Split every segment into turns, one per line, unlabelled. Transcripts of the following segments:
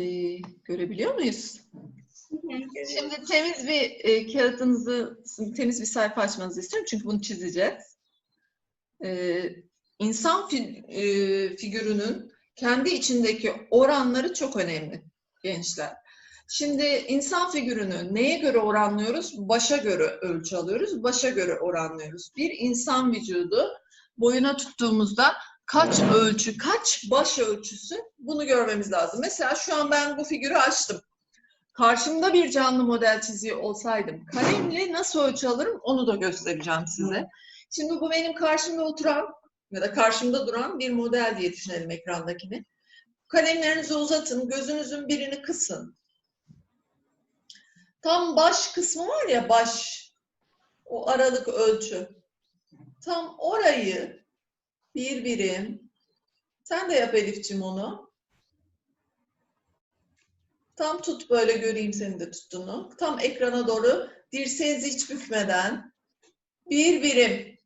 geldi. Görebiliyor muyuz? Şimdi temiz bir e, kağıdınızı, temiz bir sayfa açmanızı istiyorum çünkü bunu çizeceğiz. E, insan fi- e, figürünün kendi içindeki oranları çok önemli gençler. Şimdi insan figürünü neye göre oranlıyoruz? Başa göre ölçü alıyoruz, başa göre oranlıyoruz. Bir insan vücudu boyuna tuttuğumuzda kaç ölçü, kaç baş ölçüsü bunu görmemiz lazım. Mesela şu an ben bu figürü açtım. Karşımda bir canlı model çiziyor olsaydım kalemle nasıl ölçü alırım onu da göstereceğim size. Şimdi bu benim karşımda oturan ya da karşımda duran bir model diye düşünelim ekrandakini. Kalemlerinizi uzatın, gözünüzün birini kısın. Tam baş kısmı var ya baş, o aralık ölçü. Tam orayı bir birim, sen de yap Elif'cim onu. Tam tut böyle göreyim senin de tuttuğunu. Tam ekrana doğru dirseğinizi hiç bükmeden bir birim.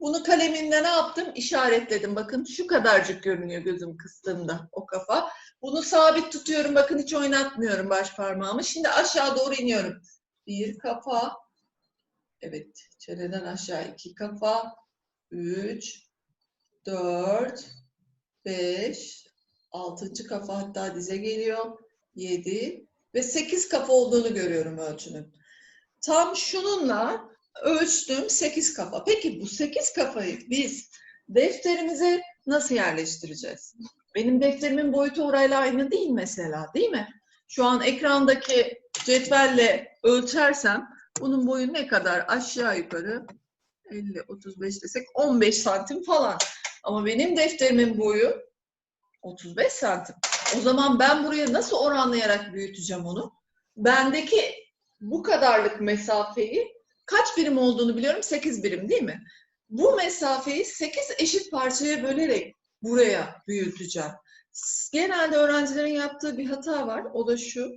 Bunu kalemimle ne yaptım? İşaretledim. Bakın şu kadarcık görünüyor gözüm kıstığımda o kafa. Bunu sabit tutuyorum. Bakın hiç oynatmıyorum baş parmağımı. Şimdi aşağı doğru iniyorum. Bir kafa. Evet. Çeneden aşağı iki kafa. Üç. Dört. Beş. Altıncı kafa hatta dize geliyor. 7 ve 8 kafa olduğunu görüyorum ölçünün. Tam şununla ölçtüm 8 kafa. Peki bu 8 kafayı biz defterimize nasıl yerleştireceğiz? Benim defterimin boyutu orayla aynı değil mesela değil mi? Şu an ekrandaki cetvelle ölçersem bunun boyu ne kadar? Aşağı yukarı 50, 35 desek 15 santim falan. Ama benim defterimin boyu 35 santim. O zaman ben buraya nasıl oranlayarak büyüteceğim onu? Bendeki bu kadarlık mesafeyi kaç birim olduğunu biliyorum? 8 birim değil mi? Bu mesafeyi 8 eşit parçaya bölerek buraya büyüteceğim. Genelde öğrencilerin yaptığı bir hata var. O da şu.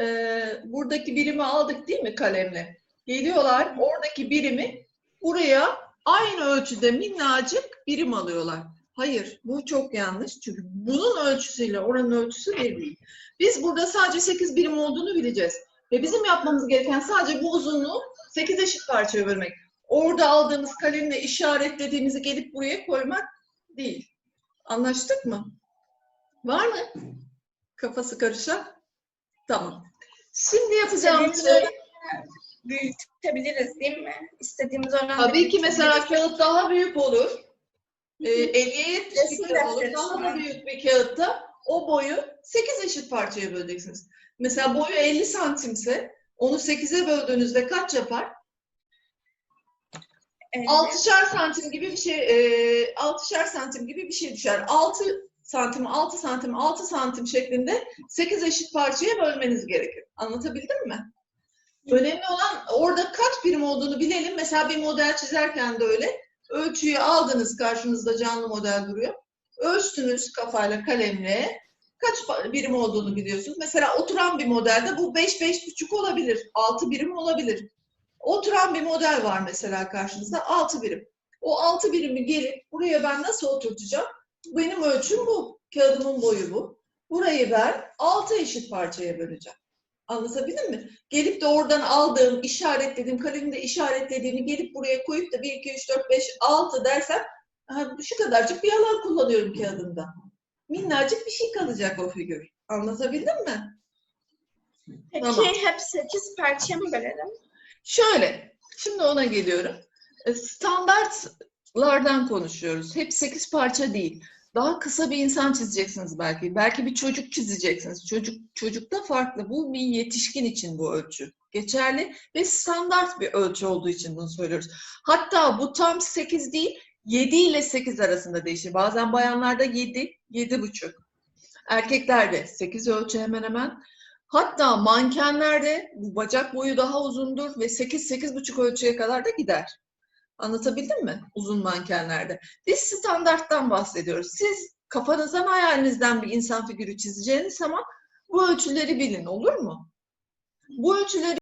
Ee, buradaki birimi aldık değil mi kalemle? Geliyorlar oradaki birimi buraya aynı ölçüde minnacık birim alıyorlar. Hayır, bu çok yanlış. Çünkü bunun ölçüsüyle oranın ölçüsü bir değil. Biz burada sadece 8 birim olduğunu bileceğiz. Ve bizim yapmamız gereken sadece bu uzunluğu 8 eşit parçaya bölmek. Orada aldığımız kalemle işaretlediğimizi gelip buraya koymak değil. Anlaştık mı? Var mı? Kafası karışan? Tamam. Şimdi yapacağımız şey...
büyütebiliriz değil mi? İstediğimiz oranda
Tabii ki mesela kağıt daha büyük olur. Ee, 50'ye 70
Resim
bir kağıt olur. Daha da büyük bir kağıtta o boyu 8 eşit parçaya böleceksiniz. Mesela boyu 50 santimse onu 8'e böldüğünüzde kaç yapar?
Evet.
6'şar santim gibi bir şey, e, 6'şar santim gibi bir şey düşer. 6 santim, 6 santim, 6 santim şeklinde 8 eşit parçaya bölmeniz gerekir. Anlatabildim mi? Önemli olan orada kaç birim olduğunu bilelim. Mesela bir model çizerken de öyle. Ölçüyü aldınız, karşınızda canlı model duruyor. Ölçtünüz kafayla, kalemle. Kaç birim olduğunu biliyorsunuz. Mesela oturan bir modelde bu 5 buçuk olabilir, 6 birim olabilir. Oturan bir model var mesela karşınızda, 6 birim. O 6 birimi gelip buraya ben nasıl oturtacağım? Benim ölçüm bu. Kağıdımın boyu bu. Burayı ben 6 eşit parçaya böleceğim. Anlatabildim mi? Gelip de oradan aldığım, işaretlediğim, kalemimde işaretlediğimi gelip buraya koyup da 1, 2, 3, 4, 5, 6 dersem şu kadarcık bir alan kullanıyorum kağıdımda. Minnacık bir şey kalacak o figür. Anlatabildim mi?
Peki
Tamam.
hep 8 parçaya mı bölelim?
Şöyle, şimdi ona geliyorum. E, Standartlardan konuşuyoruz. Hep 8 parça değil. Daha kısa bir insan çizeceksiniz belki. Belki bir çocuk çizeceksiniz. Çocuk çocukta farklı. Bu bir yetişkin için bu ölçü. Geçerli ve standart bir ölçü olduğu için bunu söylüyoruz. Hatta bu tam 8 değil, 7 ile 8 arasında değişir. Bazen bayanlarda 7, 7,5. Erkeklerde 8 ölçü hemen hemen. Hatta mankenlerde bu bacak boyu daha uzundur ve 8-8,5 ölçüye kadar da gider. Anlatabildim mi? Uzun mankenlerde. Biz standarttan bahsediyoruz. Siz kafanızdan hayalinizden bir insan figürü çizeceğiniz zaman bu ölçüleri bilin olur mu? Bu ölçüleri